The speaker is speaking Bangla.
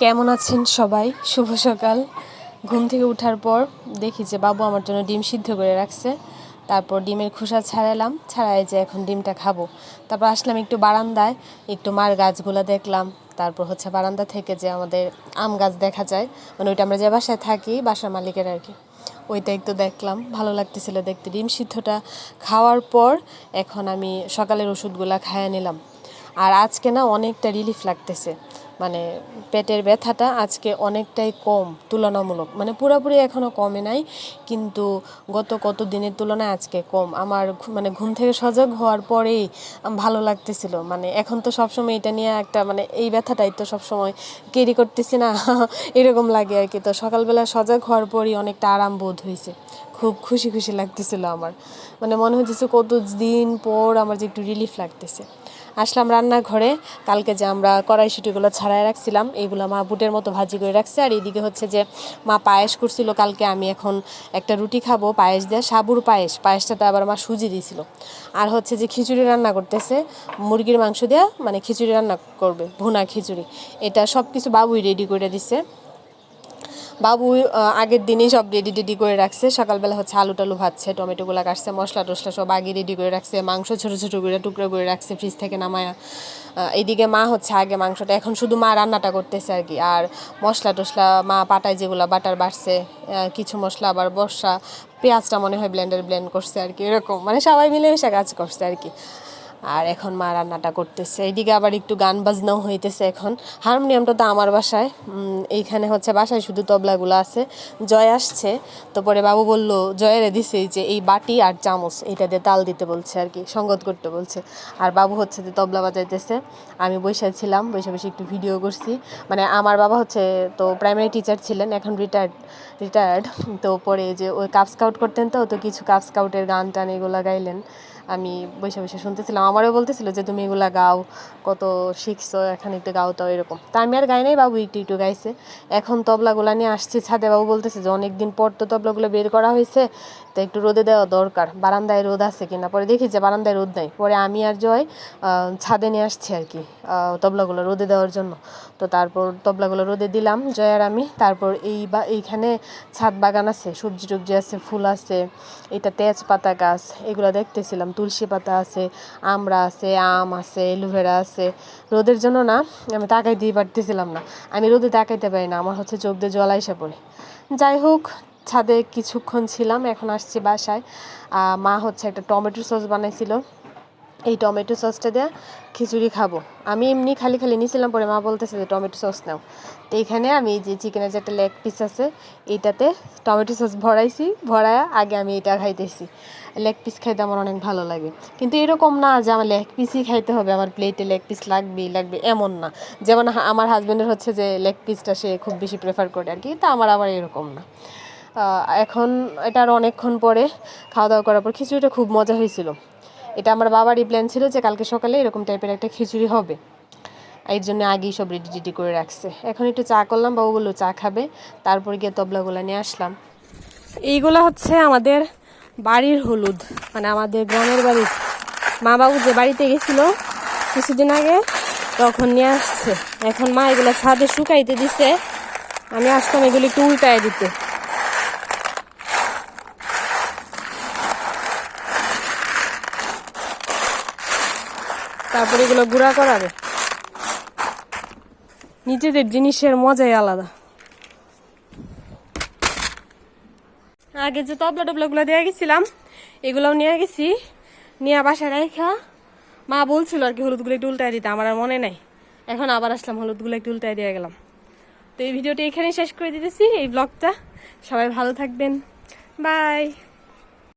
কেমন আছেন সবাই? শুভ সকাল। ঘুম থেকে ওঠার পর দেখি যে বাবু আমার জন্য ডিম সিদ্ধ করে রাখছে। তারপর ডিমের খোসা ছাড়ালাম, ছাড়াই যে এখন ডিমটা খাব। তারপর আসলাম একটু বারান্দায়, একটু মার গাছগুলো দেখলাম। তারপর হচ্ছে বারান্দা থেকে যে আমাদের আম গাছ দেখা যায় মানে ওইটা আমরা যে বাসায় থাকি, বাসার মালিকের আর কি ওইটা একটু দেখলাম। ভালো লাগতেছিল দেখতে। ডিম সিদ্ধটা খাওয়ার পর এখন আমি সকালের ওষুধগুলা খাইয়ে নিলাম। আর আজকে না অনেকটা রিলিফ লাগতেছে। মানে পেটের ব্যথাটা আজকে অনেকটাই কম, তুলনামূলক। মানে পুরোপুরি এখনও কমে নাই, কিন্তু গত কত দিনের তুলনায় আজকে কম। আমার মানে ঘুম থেকে সজাগ হওয়ার পরেই ভালো লাগতেছিল। মানে এখন তো সবসময় এটা নিয়ে একটা মানে এই ব্যথাটাই তো সবসময় ক্যারি করতেছি না, এরকম লাগে আর কি। তো সকালবেলা সজাগ হওয়ার পরই অনেকটা আরাম বোধ হয়েছে। খুব খুশি খুশি লাগতেছিল আমার। মানে মনে হচ্ছে কত দিন পর আমার যে একটু রিলিফ লাগতেছে। আসলাম রান্নাঘরে। কালকে যে আমরা কড়াইশুটিগুলো ছাড়াই রাখছিলাম এইগুলো মা বুটের মতো ভাজি করে রাখছে। আর এইদিকে হচ্ছে যে মা পায়েস করছিল, কালকে আমি এখন একটা রুটি খাব, পায়েস দিয়ে সাবুর পায়েস। পায়েসটাতে আবার মা সুজি দিয়েছিল। আর হচ্ছে যে খিচুড়ি রান্না করতেছে, মুরগির মাংস দিয়ে মানে খিচুড়ি রান্না করবে, ভুনা খিচুড়ি। এটা সব কিছু বাবুই রেডি করে দিছে। বাবু আগের দিনেই সব রেডি টেডি করে রাখছে। সকালবেলা হচ্ছে আলু টালু ভাজছে টমেটোগুলো কাটছে, মশলা টশলা সব আগে রেডি করে রাখছে, মাংস ছোটো ছোটো করে টুকরো করে রাখছে ফ্রিজ থেকে নামায়া। এইদিকে মা হচ্ছে আগে মাংসটা, এখন শুধু মা রান্নাটা করতেছে আর কি। আর মশলা টশলা মা পাটায় যেগুলো বাটার বাড়ছে কিছু মশলা আবার বর্ষা, পেঁয়াজটা মনে হয় ব্লেন্ডার ব্লেন্ড করছে আর কি, এরকম। মানে সবাই মিলে মিশে কাজ করছে আর কি। আর এখন মা রান্নাটা করতেছে। এইদিকে আবার একটু গান বাজনাও হইতেছে এখন। হারমোনিয়ামটা তো আমার বাসায়। এইখানে হচ্ছে বাসায় শুধু তবলাগুলো আছে। জয় আসছে। তো পরে বাবু বলল, জয়ের দিছে যে এই বাটি আর চামচ এইটা দিয়ে তাল দিতে বলছে আর কি, সঙ্গত করতে বলছে। আর বাবু হচ্ছে যে তবলা বাজাইতেছে। আমি বসে ছিলাম, বসে বসে একটু ভিডিও করছি। মানে আমার বাবা হচ্ছে তো প্রাইমারি টিচার ছিলেন, এখন রিটায়ার্ড রিটায়ার্ড তো পরে যে ওই কাপ স্কাউট করতেন তো তো কিছু কাপ স্কাউটের গান টান এগুলো গাইলেন। আমি বসে বসে শুনতেছিলাম, আমারও বলতেছিল যে তুমি এগুলা গাও, কত শিখছো, এখন একটু গাও, তাও এরকম। তা আমি আর গাই নাই, বাবু একটু একটু গাইছে। এখন তবলাগুলা নিয়ে আসছি, ছাদে বাবু বলতেছে যে অনেকদিন পর তো তবলাগুলো বের করা হয়েছে, তো একটু রোদে দেওয়া দরকার। বারান্দায় রোদ আছে কিনা? পরে দেখি যে বারান্দায় রোদ নাই। পরে আমি আর জয় ছাদে নিয়ে আসছি আর কি তবলাগুলো রোদে দেওয়ার জন্য। তো তারপর তবলাগুলো রোদে দিলাম, জয় আর আমি। তারপর এই বা, এইখানে ছাদ বাগান আছে, সবজি টবজি আছে, ফুল আছে, এটা তেজপাতা গাছ, এগুলো দেখতেছিলাম। তুলসী পাতা আছে, আমরা আছে, আম আছে এলোভেরা আছে। রোদের জন্য না, আমি তাকাই দিয়ে পারতেছিলাম না। আমি রোদে তাকাইতে পারি না, আমার হচ্ছে চোখ দিয়ে জল আইসা পড়ে। যাই হোক, ছাদে কিছুক্ষণ ছিলাম, এখন আসছি বাসায়। মা হচ্ছে একটা টমেটো সস বানাইছিল। এই টমেটো সসটা দিয়ে খিচুড়ি খাব। আমি এমনি খালি খালি নিয়েছিলাম পরে মা বলতেছে যে টমেটো সস নাও। তো এখানে আমি যে চিকেনের যে একটা লেগ পিস আছে, এইটাতে টমেটো সস ভরাইছি, ভরায়া আগে আমি এটা খাইতেছি। লেগ পিস খাইতে আমার অনেক ভালো লাগে। কিন্তু এরকম না যে আমার লেগ পিসই খাইতে হবে, আমার প্লেটে লেগ পিস লাগবেই, লাগবে এমন না। যেমন আমার হাজব্যান্ডের হচ্ছে যে লেগ পিসটা সে খুব বেশি প্রেফার করে আর কি তা আমার আবার এরকম না। এখন এটা আর অনেকক্ষণ পরে খাওয়া দাওয়া করার পর খিচুড়িটা খুব মজা হয়েছিল। এটা আমার বাবারই প্ল্যান ছিল যে কালকে সকালে এরকম টাইপের একটা খিচুড়ি হবে। এর জন্য আগেই সব রেডি টেডি করে রাখছে। এখন একটু চা করলাম, বাবু বলল চা খাবে। তারপর গিয়ে তবলাগুলো নিয়ে আসলাম। এইগুলো হচ্ছে আমাদের বাড়ির হলুদ মানে আমাদের গ্রামের বাড়ির। মা বাবু যে বাড়িতে গেছিল কিছুদিন আগে, তখন নিয়ে আসছে। এখন মা এগুলো ছাদে শুকাইতে দিছে। আমি আসতাম এগুলি একটু উল্টায় দিতে। তারপরে এগুলো গুঁড়া করাবে নিজেদের জিনিসের মজাই আলাদা। আগে যে তবলা টবলাগুলো দিয়ে গেছিলাম, এগুলোও নিয়ে গেছি। নিয়ে বাসায় রেখা মা বলছিল আর কি হলুদগুলো একটু উল্টায় দিতে, আমার আর মনে নাই। এখন আবার আসলাম, হলুদগুলো একটু উল্টায় দিয়ে গেলাম। তো এই ভিডিওটা এখানেই শেষ করে দিতেছি, এই ব্লগটা। সবাই ভালো থাকবেন। বাই।